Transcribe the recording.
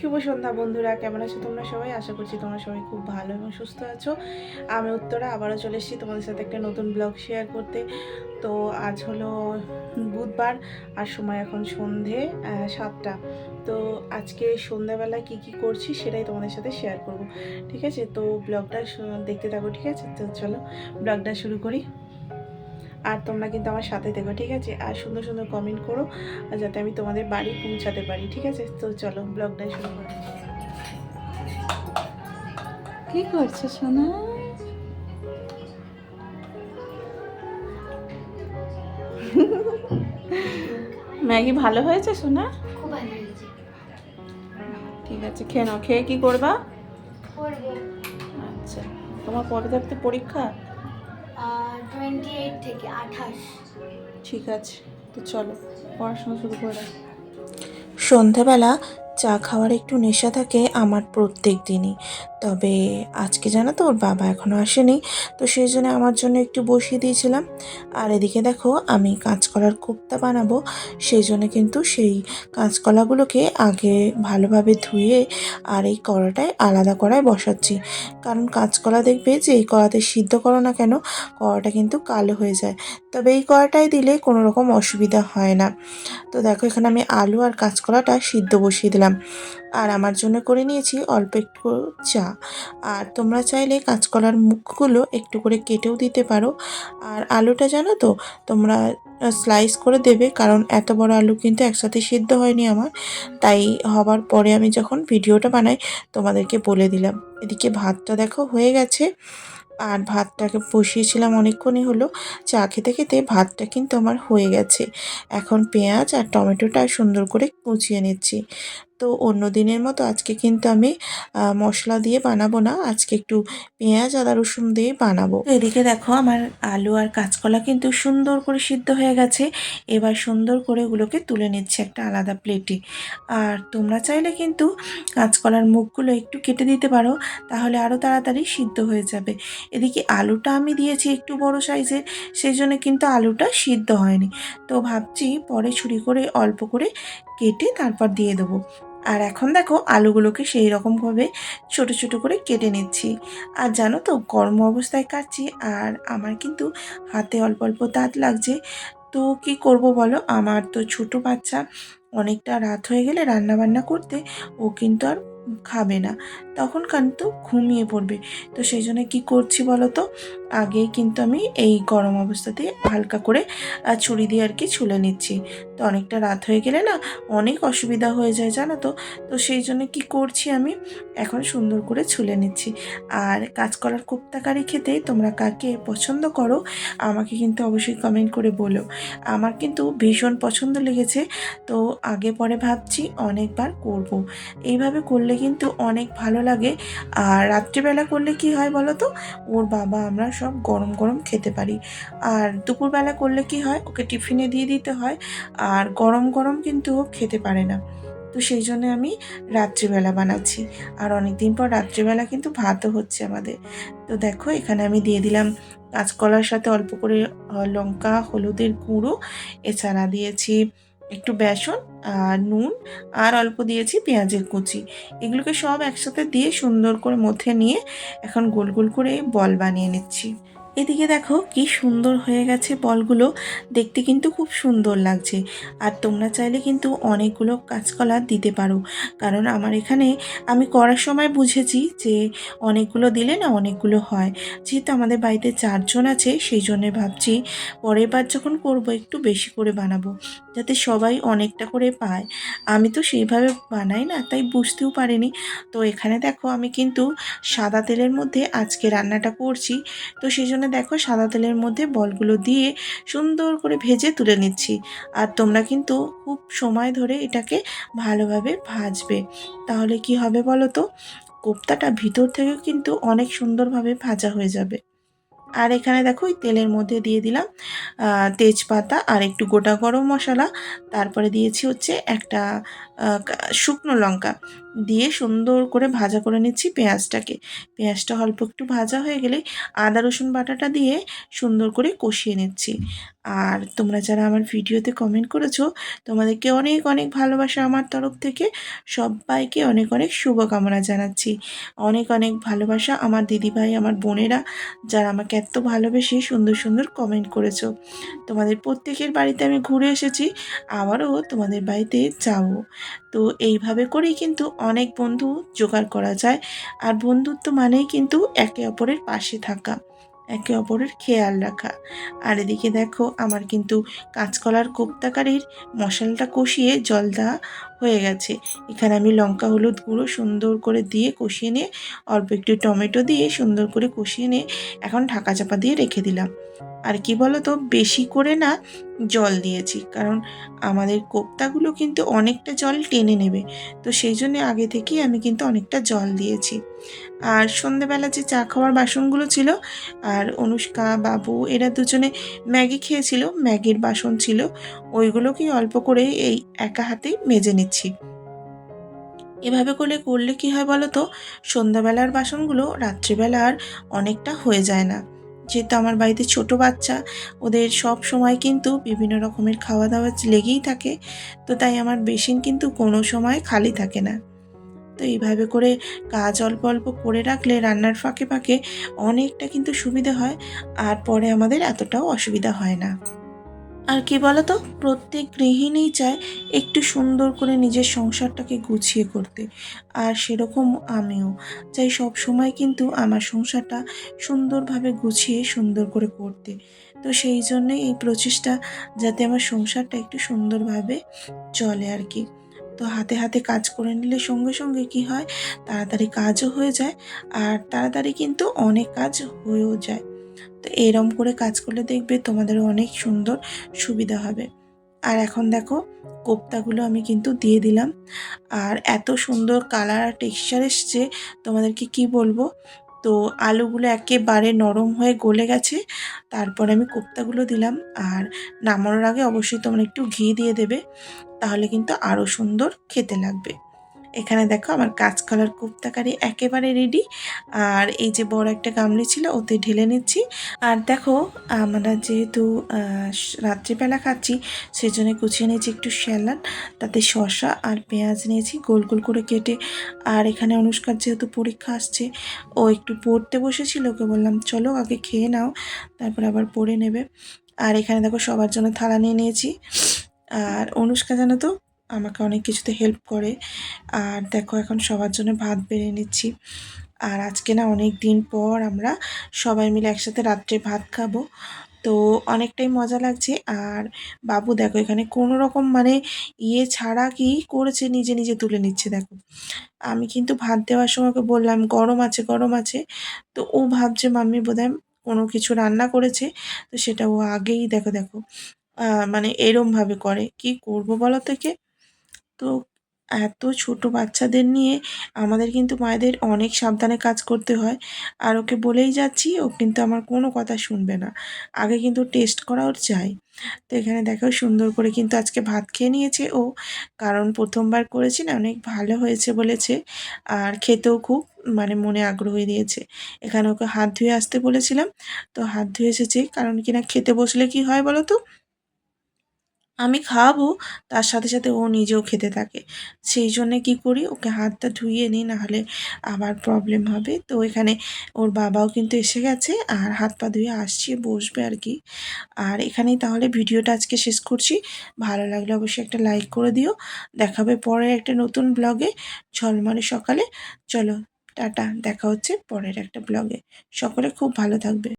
শুভ সন্ধ্যা বন্ধুরা, কেমন আছো তোমরা সবাই? আশা করছি তোমরা সবাই খুব ভালো এবং সুস্থ আছো। আমি উত্তরা, আবারও চলে এসেছি তোমাদের সাথে একটা নতুন ব্লগ শেয়ার করতে। তো আজ হলো বুধবার আর সময় এখন সন্ধে সাতটা। তো আজকে সন্ধ্যাবেলা কি কি করছি সেটাই তোমাদের সাথে শেয়ার করব। ঠিক আছে? তো ব্লগটা দেখতে থাকো, ঠিক আছে? তো চলো ব্লগটা শুরু করি। আর তোমরা কিন্তু আমার সাথে থেকো ঠিক আছে? আর সুন্দর সুন্দর কমেন্ট করো আর যাতে আমি তোমাদের বাড়ি পৌঁছাতে পারি ঠিক আছে? তো চলো ব্লগটা শুরু করি। কি করছ সোনা? ম্যাগি ভালো হয়েছে সোনা? খুব ভালো হয়েছে। ঠিক আছে খেয়ে নাও। খেয়ে কি করবা? আচ্ছা তোমার কবে থাকতে পরীক্ষা? থেকে আঠাশ। ঠিক আছে তো চলো পড়াশোনা শুরু করে সন্ধ্যাবেলা সন্ধেবেলা চা খাওয়ার একটু নেশা থাকে আমার প্রত্যেক দিনই। তবে আজকে জানো তো, ওর বাবা এখনও আসেনি, তো সেই জন্য আমার জন্য একটু বসিয়ে দিয়েছিলাম। আর এদিকে দেখো, আমি কাঁচকলার কোপ্তা বানাবো, সেই জন্য কিন্তু সেই কাঁচকলাগুলোকে আগে ভালোভাবে ধুয়ে আর এই কড়াটায় আলাদা কড়ায় বসাচ্ছি। কারণ কাঁচকলা দেখবে যে এই কড়াতে সিদ্ধ করো না কেন, কড়াটা কিন্তু কালো হয়ে যায়। তবে এই কড়াটায় দিলে কোনো রকম অসুবিধা হয় না। তো দেখো, এখানে আমি আলু আর কাঁচকলাটা সিদ্ধ বসিয়ে দিলাম। আর আমার জন্য করে নিয়েছি অল্প একটু চা। আর তোমরা চাইলে কাঁচকলার মুখগুলো একটু করে কেটেও দিতে পারো। আর আলুটা জানো তো, তোমরা স্লাইস করে দেবে, কারণ এত বড় আলু কিন্তু একসাথে সিদ্ধ হয়নি আমার। তাই হবার পরে আমি যখন ভিডিওটা বানাই, তোমাদেরকে বলে দিলাম। এদিকে ভাতটা দেখো হয়ে গেছে। আর ভাতটাকে বসিয়েছিলাম অনেকক্ষণই হলো। চা খেতে খেতে ভাতটা কিন্তু আমার হয়ে গেছে। এখন পেঁয়াজ আর টমেটোটা সুন্দর করে কুচিয়ে নিচ্ছি। তো অন্য দিনের মতো আজকে কিন্তু আমি মশলা দিয়ে বানাবো না। আজকে একটু পেঁয়াজ, আদা, রসুন দিয়ে বানাবো। এদিকে দেখো আমার আলু আর কাঁচকলা কিন্তু সুন্দর করে সিদ্ধ হয়ে গেছে। এবার সুন্দর করে ওগুলোকে তুলে নিচ্ছে একটা আলাদা প্লেটে আর তোমরা চাইলে কিন্তু কাঁচকলার মুখগুলো একটু কেটে দিতে পারো, তাহলে আরও তাড়াতাড়ি সিদ্ধ হয়ে যাবে। এদিকে আলুটা আমি দিয়েছি একটু বড় সাইজের সেই জন্য কিন্তু আলুটা সিদ্ধ হয়নি। তো ভাবছি পরে ছুরি করে অল্প করে কেটে তারপর দিয়ে দেবো। আর এখন দেখো আলুগুলোকে সেই রকমভাবে ছোট ছোট করে কেটে নিচ্ছি। আর জানো তো গরম অবস্থায় কাটছি, আর আমার কিন্তু হাতে অল্প অল্প দাঁত লাগছে। তো কি করব বলো? আমার তো ছোট বাচ্চা, অনেকটা রাত হয়ে গেলে রান্না বান্না করতে ও কিন্তু আর খাবে না। তখন কিন্তু ঘুমিয়ে পড়বে। তো সেই জন্য কী করছি বলো তো? আগেই কিন্তু আমি এই গরম অবস্থাতে হালকা করে ছুরি দিয়ে আর কি ছুলে নিচ্ছি। তো অনেকটা রাত হয়ে গেলে না অনেক অসুবিধা হয়ে যায়, জানো তো? তো সেই জন্য কি করছি আমি, এখন সুন্দর করে ছুলে নিচ্ছি। আর কাজ কাঁচকলার কোপ্তাকারি খেতে তোমরা কাকে পছন্দ করো, আমাকে কিন্তু অবশ্যই কমেন্ট করে বলো। আমার কিন্তু ভীষণ পছন্দ লেগেছে, তো আগে পরে ভাবছি অনেকবার করব। এইভাবে করলে কিন্তু অনেক ভালো লাগে। আর রাত্রিবেলা করলে কি হয় বলো তো? ওর বাবা আমরা সব গরম গরম খেতে পারি। আর দুপুরবেলা করলে কি হয়? ওকে টিফিনে দিয়ে দিতে হয়। আর গরম গরম কিন্তু ও খেতে পারে না। তো সেই জন্য আমি রাত্রিবেলা বানাচ্ছি। আর অনেক দিন পর রাত্রিবেলা কিন্তু ভাতও হচ্ছে আমাদের। তো দেখো, এখানে আমি দিয়ে দিলাম কাঁচকলার সাথে অল্প করে লঙ্কা, হলুদের গুঁড়ো। এছাড়া দিয়েছি একটু বেসন আর নুন আর অল্প দিয়েছি পেঁয়াজের কুচি। এগুলোকে সব একসাথে দিয়ে সুন্দর করে মধ্যে নিয়ে এখন গোল গোল করে বল বানিয়ে নিচ্ছি। এদিকে দেখো কি সুন্দর হয়ে গেছে বলগুলো। দেখতে কিন্তু খুব সুন্দর লাগছে। আর তোমরা চাইলে কিন্তু অনেকগুলো কাঁচকলা দিতে পারো। কারণ আমার এখানে আমি করার সময় বুঝেছি যে অনেকগুলো দিলে না অনেকগুলো হয়। যেহেতু আমাদের বাড়িতে চারজন আছে, সেই জন্যে ভাবছি পরের বার যখন করব একটু বেশি করে বানাবো, যাতে সবাই অনেকটা করে পায়। আমি তো সেইভাবে বানাই না, তাই বুঝতেও পারিনি। তো এখানে দেখো আমি কিন্তু সাদা তেলের মধ্যে আজকে রান্নাটা করছি। তো সেই জন্য দেখো সাদা তেলের মধ্যে বলগুলো দিয়ে সুন্দর করে ভেজে তুলে নিচ্ছি। আর তোমরা কিন্তু খুব সময় ধরে এটাকে ভালোভাবে ভাজবে। তাহলে কি হবে বলো তো কোপ্তাটা ভিতর থেকে কিন্তু অনেক সুন্দরভাবে ভাজা হয়ে যাবে। আর এখানে দেখো ওই তেলের মধ্যে দিয়ে দিলাম তেজপাতা আর একটু গোটা গরম মশলা। তারপরে দিয়েছি হচ্ছে একটা শুকনো লঙ্কা। দিয়ে সুন্দর করে ভাজা করে নিচ্ছি পেঁয়াজটাকে। পেঁয়াজটা অল্প একটু ভাজা হয়ে গেলে আদা, রসুন বাটাটা দিয়ে সুন্দর করে কষিয়ে নিচ্ছি। আর তোমরা যারা আমার ভিডিওতে কমেন্ট করেছ, তোমাদেরকে অনেক অনেক ভালোবাসা আমার তরফ থেকে। সবাইকে অনেক অনেক শুভকামনা জানাচ্ছি। অনেক অনেক ভালোবাসা আমার দিদিভাই, আমার বোনেরা, যারা আমাকে এত ভালোবেসে সুন্দর সুন্দর কমেন্ট করেছ। তোমাদের প্রত্যেকের বাড়িতে আমি ঘুরে এসেছি, আবারও তোমাদের বাড়িতে যাব। তো এইভাবে করেই কিন্তু অনেক বন্ধু জোগাড় করা যায়। আর বন্ধুত্ব মানেই কিন্তু একে অপরের পাশে থাকা, একে অপরের খেয়াল রাখা। আর এদিকে দেখো, আমার কিন্তু কাঁচকলার কোপ্তাকারির মশলাটা কষিয়ে জল দেওয়া হয়ে গেছে। এখানে আমি লঙ্কা, হলুদ গুঁড়ো সুন্দর করে দিয়ে কষিয়ে নিয়ে, অল্প একটু টমেটো দিয়ে সুন্দর করে কষিয়ে নিয়ে এখন ঢাকা চাপা দিয়ে রেখে দিলাম। আর কি বলো তো বেশি করে না জল দিয়েছি। কারণ আমাদের কোপ্তাগুলো কিন্তু অনেকটা জল টেনে নেবে। তো সেই জন্য আগে থেকেই আমি কিন্তু অনেকটা জল দিয়েছি। আর সন্ধেবেলা যে চা খাওয়ার বাসনগুলো ছিল আর অনুষ্কা, বাবু, এরা দুজনে ম্যাগি খেয়েছিল। ম্যাগির বাসন ছিল। ওইগুলোকেই অল্প করে এই একা হাতেই মেজে নিচ্ছি। এভাবে করলে করলে কি হয় বলো তো? সন্ধ্যাবেলার বাসনগুলো রাত্রিবেলা আর অনেকটা হয়ে যায় না। যেহেতু আমার বাড়িতে ছোট বাচ্চা, ওদের সব সময় কিন্তু বিভিন্ন রকমের খাওয়া দাওয়া লেগেই থাকে, তো তাই আমার বেসিন কিন্তু কোনো সময় খালি থাকে না। তো এইভাবে করে কাজ অল্প অল্প করে রাখলে রান্নার ফাঁকে ফাঁকে অনেকটা কিন্তু সুবিধা হয়, আর পরে আমাদের এতটাও অসুবিধা হয় না। আর কি বলতো, প্রত্যেক গৃহিণী চায় একটু সুন্দর করে নিজের সংসারটাকে গুছিয়ে করতে। আর সেরকম আমিও। চাই সব সময় কিন্তু আমার সংসারটা সুন্দরভাবে গুছিয়ে সুন্দর করে করতে। তো সেই জন্যই এই প্রচেষ্টা যাতে আমার সংসারটা একটু সুন্দরভাবে চলে আর কি। তো হাতে হাতে কাজ করে নিলে সঙ্গে সঙ্গে কি হয়, তাড়াতাড়ি কাজও হয়ে যায়, আর তাড়াতাড়ি কিন্তু অনেক কাজ হয়েও যায়। তো এরম করে কাজ করলে দেখবে তোমাদের অনেক সুন্দর সুবিধা হবে। আর এখন দেখো, কোপ্তাগুলো আমি কিন্তু দিয়ে দিলাম। আর এত সুন্দর কালার আর টেক্সচার এসছে, তোমাদেরকে কি বলব? তো আলুগুলো একেবারে নরম হয়ে গলে গেছে, তারপর আমি কোপ্তাগুলো দিলাম। আর নামানোর আগে অবশ্যই তোমরা একটু ঘি দিয়ে দেবে, তাহলে কিন্তু আরও সুন্দর খেতে লাগবে। এখানে দেখো আমার কাঁচকলার কোপ্তাকারি একেবারে রেডি আর এই যে বড় একটা গামলি ছিল, ওতে ঢেলে নিচ্ছি। আর দেখো, আমরা যেহেতু রাত্রিবেলা খাচ্ছি, সেজন্য কুচিয়ে নিয়েছি একটু স্যালাড, তাতে শসা আর পেঁয়াজ নিয়েছি, গোল গোল করে কেটে। আর এখানে অনুষ্কার যেহেতু পরীক্ষা আসছে, ও একটু পড়তে বসেছিল, ওকে বললাম, চলো আগে খেয়ে নাও, তারপর আবার পড়ে নেবে। আর এখানে দেখো সবার জন্য থালা নিয়ে নিয়েছি। আর অনুষ্কা জানো তো আমাকে অনেক কিছুতে হেল্প করে। আর দেখো, এখন সবার জন্য ভাত বেড়ে নিচ্ছি। আর আজকে না অনেক দিন পর আমরা সবাই মিলে একসাথে রাত্রে ভাত খাব। তো অনেকটাই মজা লাগছে। আর বাবু, দেখো, এখানে কোনো রকম মানে ইয়ে ছাড়া কি করেছে, নিজে নিজে তুলে নিচ্ছে, দেখো। আমি কিন্তু ভাত দেওয়ার সময় ওকে বললাম, গরম আছে গরম আছে। তো ও ভাবছে, মাম্মি বোধহয় কোনো কিছু রান্না করেছে। তো সেটা ও আগেই, দেখো দেখো মানে এরমভাবে করে। কি করব বলো থেকে তো এত ছোট বাচ্চাদের নিয়ে আমাদের কিন্তু মায়েদের অনেক সাবধানে কাজ করতে হয়। আর ওকে বলেই যাচ্ছি, ও কিন্তু আমার কোনো কথা শুনবে না। আগে কিন্তু টেস্ট করা ওর চাই তো এখানে দেখো সুন্দর করে কিন্তু আজকে ভাত খেয়ে নিয়েছে ও। কারণ প্রথমবার করেছি না, অনেক ভালো হয়েছে বলেছে। আর খেতেও খুব মানে মনে আগ্রহী দিয়েছে। এখানে ওকে হাত ধুয়ে আসতে বলেছিলাম। তো হাত ধুয়ে এসেছে, কারণ কিনা খেতে বসলে কি হয় বলো তো? আমি খাওয়াবো তার সাথে সাথে ও নিজেও খেতে থাকে। সেই জন্যে কী করি, ওকে হাতটা ধুইয়ে নিই, নাহলে আবার প্রবলেম হবে। তো এখানে ওর বাবাও কিন্তু এসে গেছে, আর হাত পা ধুয়ে আসছে, বসবে আর কি। আর এখানেই তাহলে ভিডিওটা আজকে শেষ করছি। ভালো লাগলে অবশ্যই একটা লাইক করে দিও। দেখাবে পরে একটা নতুন ব্লগে ঝলমলে সকালে। চলো, টাটা। দেখা হচ্ছে পরের একটা ব্লগে সকলে খুব ভালো থাকবে।